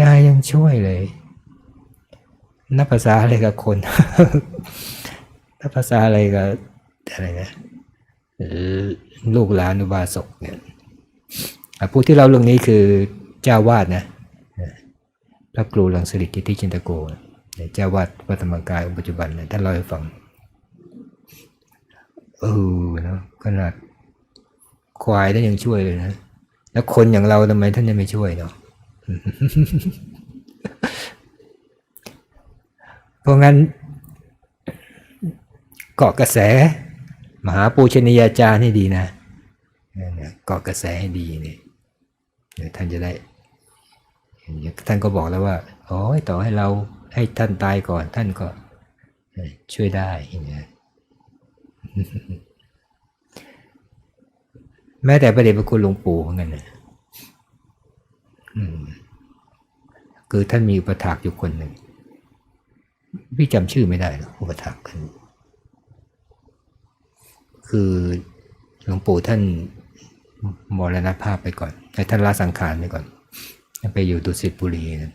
ยายยังช่วยเลย นับภาษาอะไรกับคน นับภาษาอะไรกับอะไรนะเอ่อลูกหลานอุบาสกเนี่ยผู้ที่เล่าเรื่องนี้คือเจ้าวาดนะพระครูหลังสริกิติจินตโกเจ้าวาดวัดธรรมกายองค์ปัจจุบันนะท่านเล่าให้ฟังเออเนาะขนาดควายท่านยังช่วยเลยนะ แล้วคนอย่างเราทำไมท่านยังไม่ช่วยเนาะ เพราะงั้นเกาะกระแส มหาปูชนียาจารย์ให้ดีนะเกาะกระแสให้ดีเนี่ยท่านจะได้ท่านก็บอกแล้วว่าโอ้ยต่อให้เราให้ท่านตายก่อนท่านก็ช่วยได้เงี้ยแม้แต่ประเดชพระคุณหลวงปู่เหมือนกันนะ คือท่านมีอุปถากอยู่คนหนึ่ง พี่จำชื่อไม่ได้หรอกอุปถากกันคือหลวงปู่ท่านมรณภาพไปก่อนให้ท่านละสังขารไปก่อนท่านไปอยู่ดุสิตบุรีนะ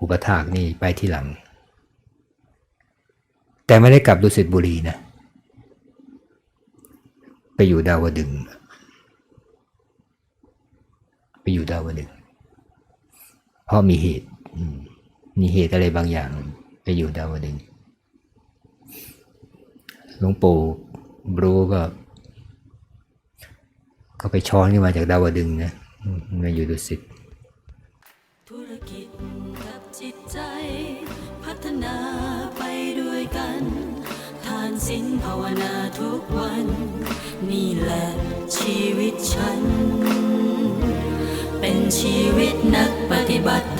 อุปถากนี่ไปที่หลัง แต่ไม่ได้กลับดุสิตบุรีนะ ไปอยู่ดาวดึงส์ ไปอยู่ดาวดึงเพราะมีเหตุมีเหตุอะไรบางอย่าง ไปอยู่ดาวดึงหลวงปู่บรูก็ ก็ไปช้อนขึ้นมาจากดาวดึงนะมาอยู่ดุสิตธุรกิจกับจิตใจ พัฒนาไปด้วยกันทานศีลภาวนาทุกวัน นี่แหละชีวิตฉัน ชีวิตนักปฏิบัติ